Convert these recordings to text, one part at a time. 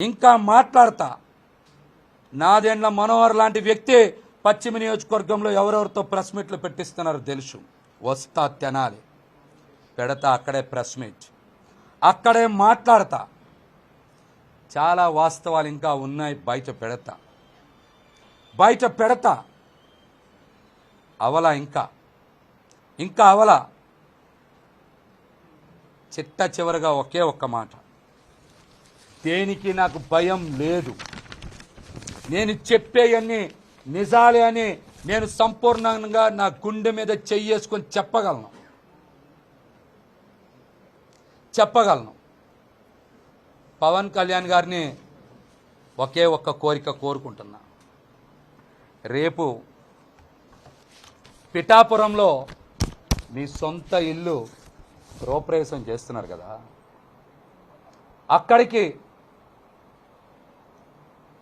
ఇంకా మాట్లాడతా. నాదేండ్ల మనోహర్ లాంటి వ్యక్తి పశ్చిమ నియోజకవర్గంలో ఎవరెవరితో ప్రెస్ మీట్లు పెట్టిస్తున్నారో తెలుసు. వస్తా తెనాలి. పెడతా అక్కడే ప్రెస్ మీట్. అక్కడే మాట్లాడతా. చాలా వాస్తవాలు ఇంకా ఉన్నాయి బయట పెడతా. బయట పెడతా. అవల ఇంకా. ఇంకా అవల. చిట్ట చివరగా ఒకే ఒక్క మాట. దేనికి నాకు భయం లేదు. నేను చెప్పేయన్నీ నిజాలే అని నేను సంపూర్ణంగా నా గుండె మీద చెయ్యేసుకొని చెప్పగలను. చెప్పగలను. పవన్ కళ్యాణ్ గారిని ఒకే ఒక్క కోరిక కోరుకుంటున్నా. రేపు పిఠాపురంలో మీ సొంత ఇల్లు గృహప్రవేశం చేస్తున్నారు కదా. అక్కడికి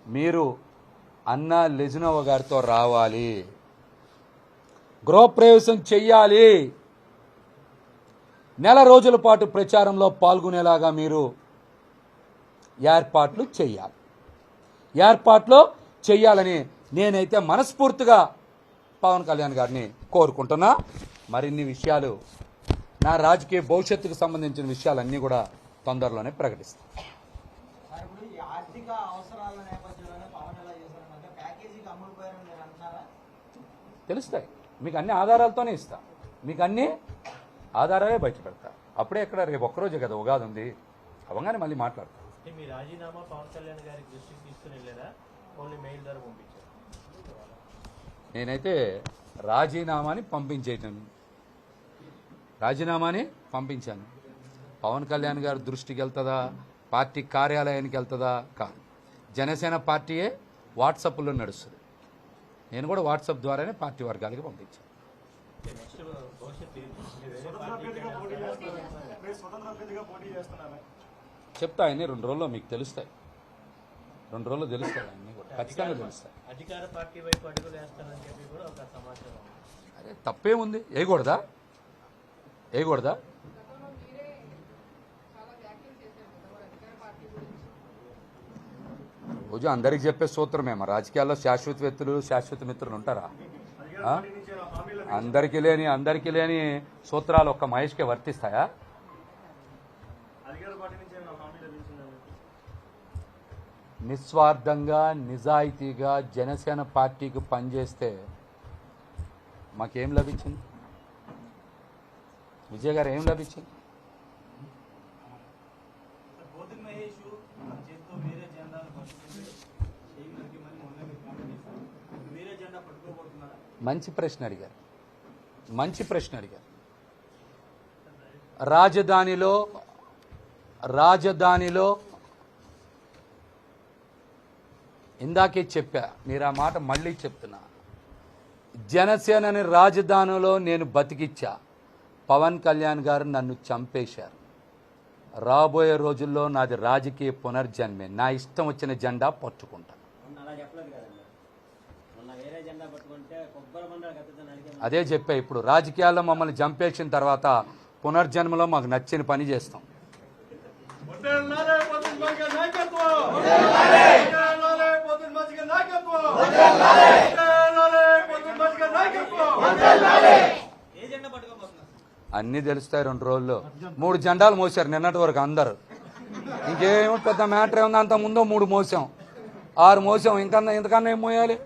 మీరు అన్న లెజినోవ గారితో రావాలి. గృహప్రవేశం చెయ్యాలి. నెల రోజుల పాటు ప్రచారంలో పాల్గొనేలాగా మీరు ఏర్పాట్లు చెయ్యాలి. ఏర్పాట్లు చెయ్యాలని నేనైతే మనస్ఫూర్తిగా పవన్ కళ్యాణ్ గారిని కోరుకుంటున్నా. మరిన్ని విషయాలు నా రాజకీయ భవిష్యత్తుకు సంబంధించిన విషయాలన్నీ కూడా తొందరలోనే ప్రకటిస్తాను. తెలుస్తాయి. మీకు అన్ని ఆధారాలతోనే ఇస్తా. మీకు అన్ని ఆధారాలే బయట పెడతా. అప్పుడే ఎక్కడ రేపు ఒక్కరోజే కదా ఉగాది ఉంది. అవగానే మళ్ళీ మాట్లాడతా. అంటే మీ రాజీనామా పవన్ కళ్యాణ్ గారికి దృష్టికి తీసుకుని వెళ్ళారా? ఓన్లీ మెయిల్ ద్వారా పంపించారు? నేనైతే రాజీనామాని పంపించేయటం. రాజీనామాని పంపించాను. పవన్ కళ్యాణ్ గారి దృష్టికి వెళ్తుందా? పార్టీ కార్యాలయానికి వెళ్తుందా? కాదు. జనసేన పార్టీయే వాట్సాప్లో నడుస్తుంది. నేను కూడా వాట్సాప్ ద్వారానే పార్టీ వర్గాలకి పంపించాను. చెప్తా అన్నీ రెండు రోజుల్లో మీకు తెలుస్తాయి. రెండు రోజుల్లో తెలుస్తాయి అన్నీ కూడా. ఖచ్చితంగా తెలుస్తాయి. అధికార పార్టీ వైపు అడుగులు వేస్తానని చెప్పి కూడా ఒక సమాచారం ఉంది. అరే తప్పేముంది? వేయకూడదా? వేయకూడదా గతంలో మీరే చాలా వ్యాఖ్యలు చేశారు కదా మరి అధికార పార్టీ గురించి రోజు అందరికి చెప్పే సూత్రమే మా రాజకీయాల్లో శాశ్వత వ్యక్తులు శాశ్వత మిత్రులు ఉంటారా? అందరికీ లేని అందరికీ లేని సూత్రాలు ఒక్క మహేష్కే వర్తిస్తాయా? నిస్వార్థంగా నిజాయితీగా జనసేన పార్టీకి పనిచేస్తే మాకేం లభించింది? విజయ్ గారు ఏం లభించింది? మంచి ప్రశ్న అడిగారు. మంచి ప్రశ్న అడిగారు. రాజధానిలో రాజధానిలో ఇందాకే చెప్పా మీరు ఆ మాట మళ్ళీ చెప్తున్నా. జనసేనని రాజధానిలో నేను బతికిచ్చా. పవన్ కళ్యాణ్ గారు నన్ను చంపేశారు. రాబోయే రోజుల్లో నాది రాజకీయ పునర్జన్మే. నా ఇష్టం వచ్చిన జెండా పట్టుకుంటాను అదే చెప్పా ఇప్పుడు రాజకీయాల్లో మమ్మల్ని చంపేసిన తర్వాత పునర్జన్మలో మాకు నచ్చిన పని చేస్తాం. అన్నీ తెలుస్తాయి రెండు రోజుల్లో. మూడు జెండాలు మోసారు నిన్నటి వరకు అందరు. ఇంకేమో పెద్ద మ్యాటర్ ఏముంది అంత ముందో మూడు మోసాం. ఆరు మోసాం ఇంకన్నా ఇంతకన్నా ఏం మోయాలి?